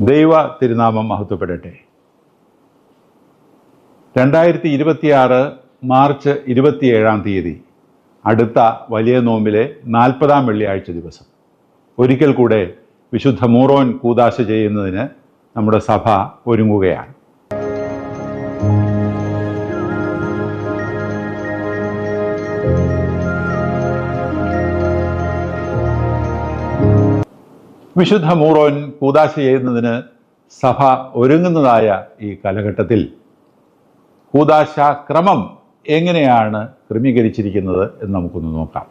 ദൈവ തിരുനാമം മഹത്വപ്പെടട്ടെ. രണ്ടായിരത്തി ഇരുപത്തിയാറ് മാർച്ച് ഇരുപത്തിയേഴാം തീയതി അടുത്ത വലിയ നോമ്പിലെ നാൽപ്പതാം വെള്ളിയാഴ്ച ദിവസം. ഒരിക്കൽ കൂടെ വിശുദ്ധ മൂറോൻ കൂതാശ ചെയ്യുന്നതിന് നമ്മുടെ സഭ ഒരുങ്ങുകയാണ്. വിശുദ്ധ മൂറോൻ കൂതാശ ചെയ്യുന്നതിന് സഭ ഒരുങ്ങുന്നതായ ഈ കാലഘട്ടത്തിൽ കൂതാശ ക്രമം എങ്ങനെയാണ് ക്രമീകരിച്ചിരിക്കുന്നത് എന്ന് നമുക്കൊന്ന് നോക്കാം.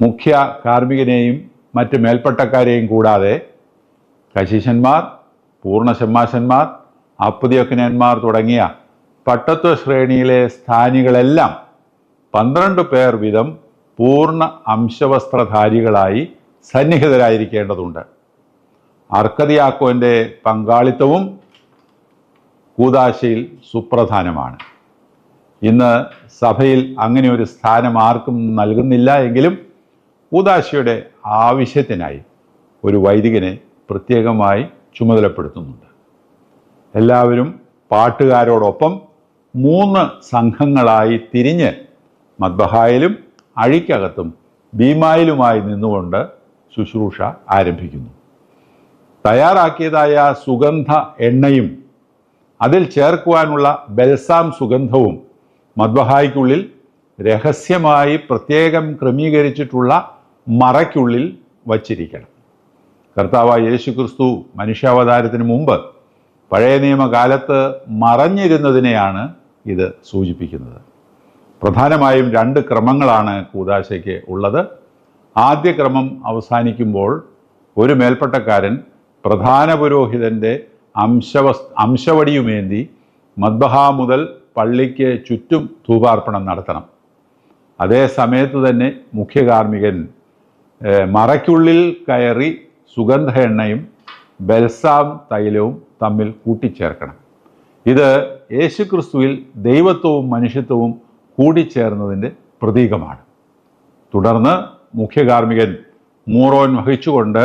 മുഖ്യ കാർമ്മികനെയും മറ്റ് മേൽപ്പട്ടക്കാരെയും കൂടാതെ കശീശന്മാർ പൂർണശമ്മാശന്മാർ അപ്പുതിയൊക്കനന്മാർ തുടങ്ങിയ പട്ടത്വ ശ്രേണിയിലെ സ്ഥാനികളെല്ലാം പന്ത്രണ്ട് പേർ വീതം പൂർണ അംശവസ്ത്രധാരികളായി സന്നിഹിതരായിരിക്കേണ്ടതുണ്ട്. അർക്കതിയാക്കോന്റെ പങ്കാളിത്തവും കൂതാശയിൽ സുപ്രധാനമാണ്. ഇന്ന് സഭയിൽ അങ്ങനെ ഒരു സ്ഥാനം ആർക്കും നൽകുന്നില്ല എങ്കിലും കൂതാശയുടെ ആവശ്യത്തിനായി ഒരു വൈദികനെ പ്രത്യേകമായി ചുമതലപ്പെടുത്തുന്നുണ്ട്. എല്ലാവരും പാട്ടുകാരോടൊപ്പം മൂന്ന് സംഘങ്ങളായി തിരിഞ്ഞ് മദ്ബഹായിലും അഴിക്കകത്തും ഭീമായിലുമായി നിന്നുകൊണ്ട് ശുശ്രൂഷ ആരംഭിക്കുന്നു. തയ്യാറാക്കിയതായ സുഗന്ധ എണ്ണയും അതിൽ ചേർക്കുവാനുള്ള ബൽസാം സുഗന്ധവും മദ്ബഹായ്ക്കുള്ളിൽ രഹസ്യമായി പ്രത്യേകം ക്രമീകരിച്ചിട്ടുള്ള മറയ്ക്കുള്ളിൽ വച്ചിരിക്കണം. കർത്താവായ യേശു ക്രിസ്തു മനുഷ്യാവതാരത്തിന് മുമ്പ് പഴയ നിയമകാലത്ത് മറഞ്ഞിരുന്നതിനെയാണ് ഇത് സൂചിപ്പിക്കുന്നത്. പ്രധാനമായും രണ്ട് ക്രമങ്ങളാണ് കൂതാശയ്ക്ക് ഉള്ളത്. ആദ്യ ക്രമം അവസാനിക്കുമ്പോൾ ഒരു മേൽപ്പട്ടക്കാരൻ പ്രധാന പുരോഹിതന്റെ അംശവസ് അംശവടിയുമേന്തി മദ്ബഹ മുതൽ പള്ളിക്ക് ചുറ്റും ധൂപാർപ്പണം നടത്തണം. അതേ സമയത്ത് തന്നെ മുഖ്യകാർമ്മികൻ മറയ്ക്കുള്ളിൽ കയറി സുഗന്ധ എണ്ണയും ബൽസാം തൈലവും തമ്മിൽ കൂട്ടിച്ചേർക്കണം. ഇത് യേശുക്രിസ്തുവിൽ ദൈവത്വവും മനുഷ്യത്വവും കൂടിച്ചേർന്നതിന്റെ പ്രതീകമാണ്. തുടർന്ന് മുഖ്യകാർമ്മികൻ മൂറോൻ വഹിച്ചുകൊണ്ട്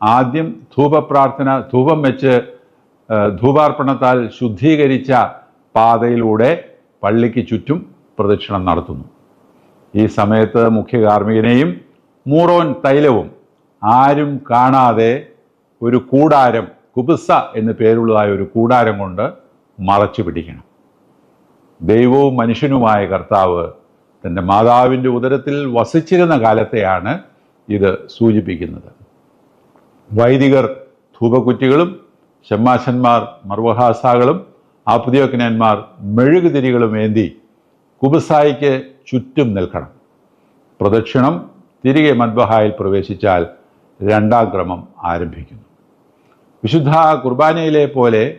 ആദ്യം ധൂപപ്രാർത്ഥന ധൂപം വെച്ച് ധൂപാർപ്പണത്താൽ ശുദ്ധീകരിച്ച പാതയിലൂടെ പള്ളിക്ക് ചുറ്റും പ്രദക്ഷിണം നടത്തുന്നു. ഈ സമയത്ത് മുഖ്യകാർമ്മികനെയും മൂറോൻ തൈലവും ആരും കാണാതെ ഒരു കൂടാരം കുബിസ എന്ന് പേരുള്ളതായ ഒരു കൂടാരം കൊണ്ട് മറച്ചു പിടിക്കണം. ദൈവവും മനുഷ്യനുമായ കർത്താവ് തന്റെ മാതാവിന്റെ ഉദരത്തിൽ വസിച്ചിരുന്ന കാലത്തെയാണ് ഇത് സൂചിപ്പിക്കുന്നത്. വൈദികർ ധൂപക്കുറ്റികളും ഷമ്മാശന്മാർ മർവഹാസാകളും ആപുതിയോക്കനന്മാർ മെഴുകുതിരികളും ഏന്തി കുബസായിക്ക് ചുറ്റും നിൽക്കണം. പ്രദക്ഷിണം തിരികെ മദ്ബഹായിൽ പ്രവേശിച്ചാൽ രണ്ടാം ക്രമം ആരംഭിക്കുന്നു. വിശുദ്ധ കുർബാനയിലെ പോലെ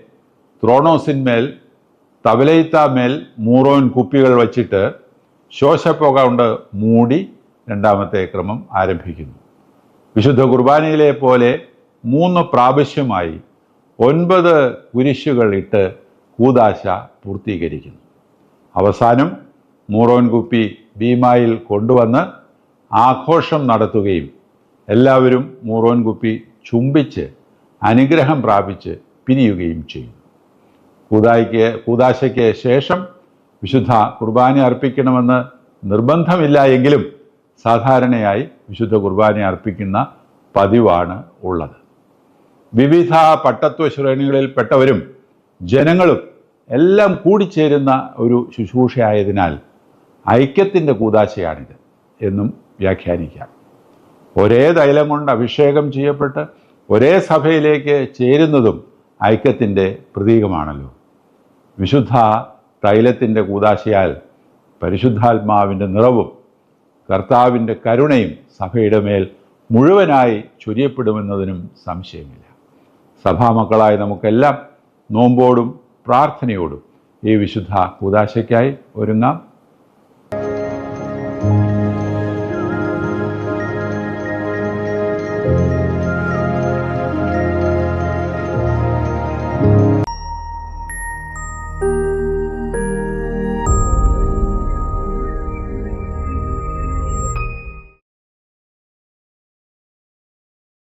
ത്രോണോസിന്മേൽ തവലയിത്താമേൽ മൂറോൻ കുപ്പികൾ വച്ചിട്ട് ശോശപ്പുക കൊണ്ട് മൂടി രണ്ടാമത്തെ ക്രമം ആരംഭിക്കുന്നു. വിശുദ്ധ കുർബാനയിലെ പോലെ മൂന്ന് പ്രാവശ്യമായി ഒൻപത് കുരിശുകൾ ഇട്ട് കൂതാശ പൂർത്തീകരിക്കുന്നു. അവസാനം മൂറോൻ കുപ്പി ഭീമായിൽ കൊണ്ടുവന്ന് ആഘോഷം നടത്തുകയും എല്ലാവരും മൂറോൻ കുപ്പി ചുംബിച്ച് അനുഗ്രഹം പ്രാപിച്ച് പിരിയുകയും ചെയ്യും കൂതായിക്ക് കൂതാശയ്ക്ക് ശേഷം വിശുദ്ധ കുർബാന അർപ്പിക്കണമെന്ന് നിർബന്ധമില്ല എങ്കിലും സാധാരണയായി വിശുദ്ധ കുർബാന അർപ്പിക്കുന്ന പതിവാണ് ഉള്ളത്. വിവിധ പട്ടത്വ ശ്രേണികളിൽപ്പെട്ടവരും ജനങ്ങളും എല്ലാം കൂടിച്ചേരുന്ന ഒരു ശുശ്രൂഷയായതിനാൽ ഐക്യത്തിന്റെ കൂതാശയാണിത് എന്നും വ്യാഖ്യാനിക്കാം. ഒരേ തൈലം കൊണ്ട് അഭിഷേകം ചെയ്യപ്പെട്ട് ഒരേ സഭയിലേക്ക് ചേരുന്നതും ഐക്യത്തിന്റെ പ്രതീകമാണല്ലോ. വിശുദ്ധ തൈലത്തിന്റെ കൂതാശയാൽ പരിശുദ്ധാത്മാവിന്റെ നിറവും കർത്താവിന്റെ കരുണയും സഭയുടെ മേൽ മുഴുവനായി ചൊരിയപ്പെടുമെന്നതിനും സംശയമില്ല. സഭാമക്കളായ നമുക്കെല്ലാം നോമ്പോടും പ്രാർത്ഥനയോടും ഈ വിശുദ്ധ കൂതാശയ്ക്കായി ഒരുങ്ങാം.